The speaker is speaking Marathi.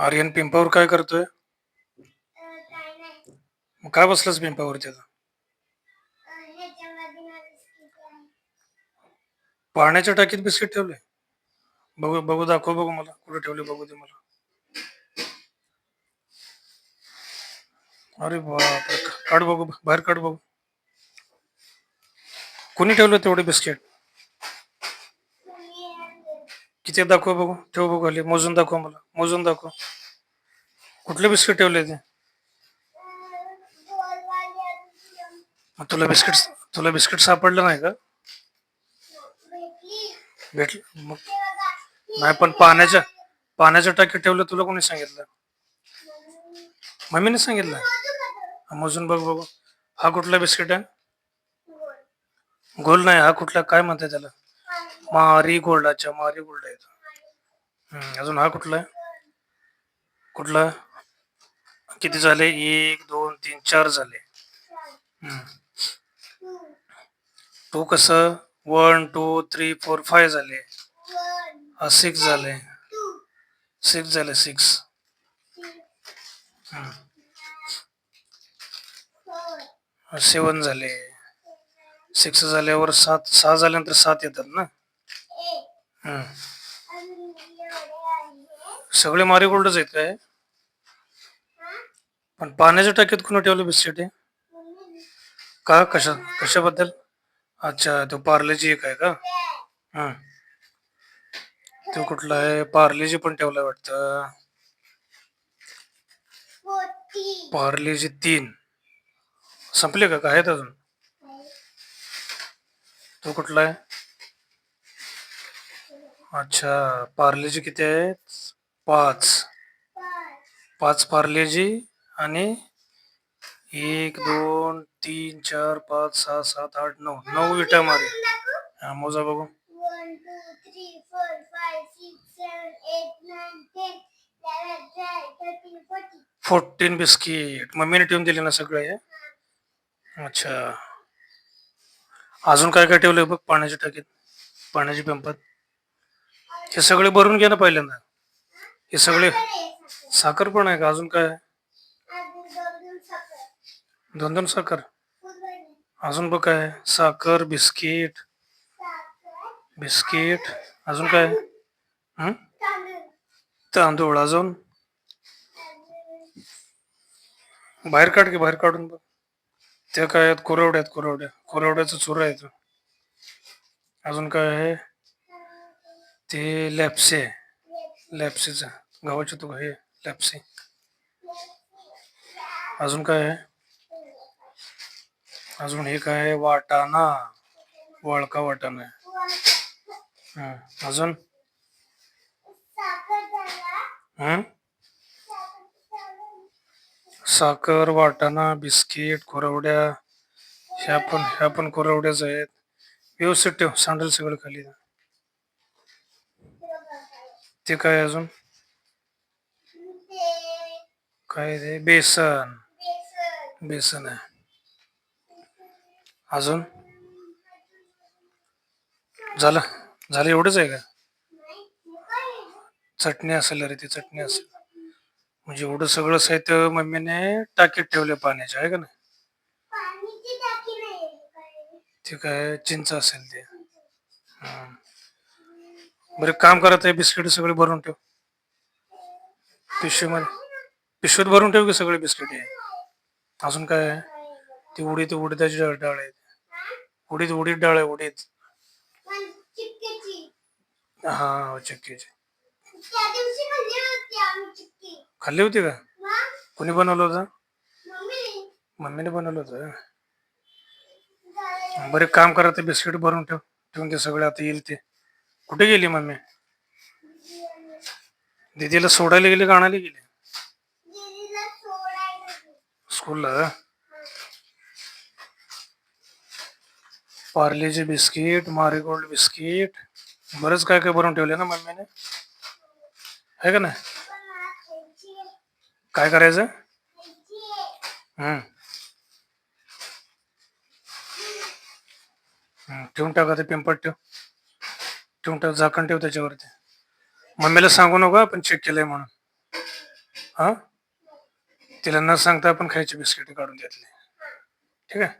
आर्यन पिंपावर काय करतोय? मग काय बसलास बिस्किट आहे. पाण्याच्या टाकीत बिस्किट ठेवले? बघू बघू दाखव बघू मला. कुठे ठेवले बघू दे मला. अरे बाप काढ बघू बाहेर काढ बघू. कोणी ठेवलं तेवढे बिस्किट? किती दाखव बघू ठेव बघू खाली. मोजून दाखव मला. मोजून दाखव. कुठले बिस्किट ठेवले ते? मग तुला बिस्किट तुला बिस्किट सापडलं नाही का? भेटलं. मग नाही पण पाण्याच्या पाण्याच्या टाकीत ठेवलं तुला कोणी सांगितलं? मम्मीने सांगितलं? मोजून बघ बघू. हा कुठला बिस्किट आहे? गोल गोल नाही हा कुठला? काय म्हणते त्याला? मारी गोल्ड अच्छा मारी गोल्ड आहे अजून हा कुठला आहे? कुठला? किती झाले? एक दोन तीन चार झाले. टू कसं? One two three four five झाले. हा सिक्स झाले. सिक्स झाले सिक्स सेवन झाले. सिक्स झाल्यावर सात सहा झाल्यानंतर सात येतात ना एट हम्म. अजून एवढे आहे सगळे मारीगोल्डच आहेत काय? पण पाण्याच्या टाकीत कुणी ठेवलं बिस्किट का? कशा कशाबद्दल? अच्छा तो पार्लेजी एक आहे का? हा. तो कुठला आहे? पार्लेजी पण ठेवलाय वाटतं. फोर्टी पार्लेजी तीन. संपले का? काय आहेत अजून? तो कुठला आहे? अच्छा पार्लेजी किती आहेत? पाच. पाच पार्लेजी आणि एक दोन तीन चार पाच सहा सात आठ नऊ. नऊ विटा मारे. हा मोजा बघू. फोर्टीन बिस्किट मम्मीने ठेवून दिले ना सगळे? अच्छा. अजून काय काय ठेवलंय बघ पाण्याच्या टाकीत? पाण्याची पंपात हे सगळे भरून घे ना पहिल्यांदा. हे सगळे साखर पण आहे का? अजून काय आहे? दोन दोन साखर. अजून बघ काय आहे? साखर बिस्किट बिस्किट. अजून काय आहे? तांदूळ अजून. बाहेर काढ की बाहेर काढून बघ. त्या काय आहेत? कुरवड्या आहेत कुरवड्या. चुरा आहे तो अजून काय आहे? ते लॅप्से. लॅप्सेचं. गव्हाचे तो हे लॅप्से. अजून काय आहे? अजून हे काय आहे? वाटाणा. वळका वाटाणा आहे. अजून? साखर साखर वाटाणा बिस्किट कोरवड्या. ह्या पण ह्या पण कुरवड्याच आहेत. व्यवस्थित ठेव. सांडल सगळं खाली. ते काय अजून काय ते बेसन बेसन आहे अजून झालं झालं एवढंच आहे का? चटणी असेल रे ती चटणी असेल. म्हणजे एवढं सगळं साहित्य मम्मीने टाकीत ठेवले पाण्याचे आहे का नाही? ते काय चिंच असेल ते. बरं काम करत आहे बिस्किट सगळे भरून ठेव. पिशवीमध्ये पिशवीत भरून ठेव की सगळे बिस्किट आहे अजून काय आहे? ती उडीत उडीदाची डाळ डाळ आहे. उडीत उडीत डाळ आहे उडीत. हा चिक्कीची. हा चक्कीची खाल्ली होती का? कुणी कोणी बनवलं होतं? मम्मीने बनवलं होतं बरे काम करत बिस्किट भरून ठेव. ठेवून ते सगळे आता येईल ते. कुठे गेली मम्मी? दीदीला सोडायला गेली का आणायला गेली. स्कूलला? पार्लेचे बिस्किट मारीगोल्ड बिस्किट बरंच काय काय भरून ठेवले ना मम्मीने? आहे का आहे. काय करायचं? हम्म, ठेवून टाका ते पिंपट ठेव. ठेवून टाक झाकण ठेव त्याच्यावरती. मम्मीला सांगू नका आपण चेक केलंय म्हणून. हा? तिला न सांगता आपण खायची बिस्किट काढून घेतली. ठीक आहे?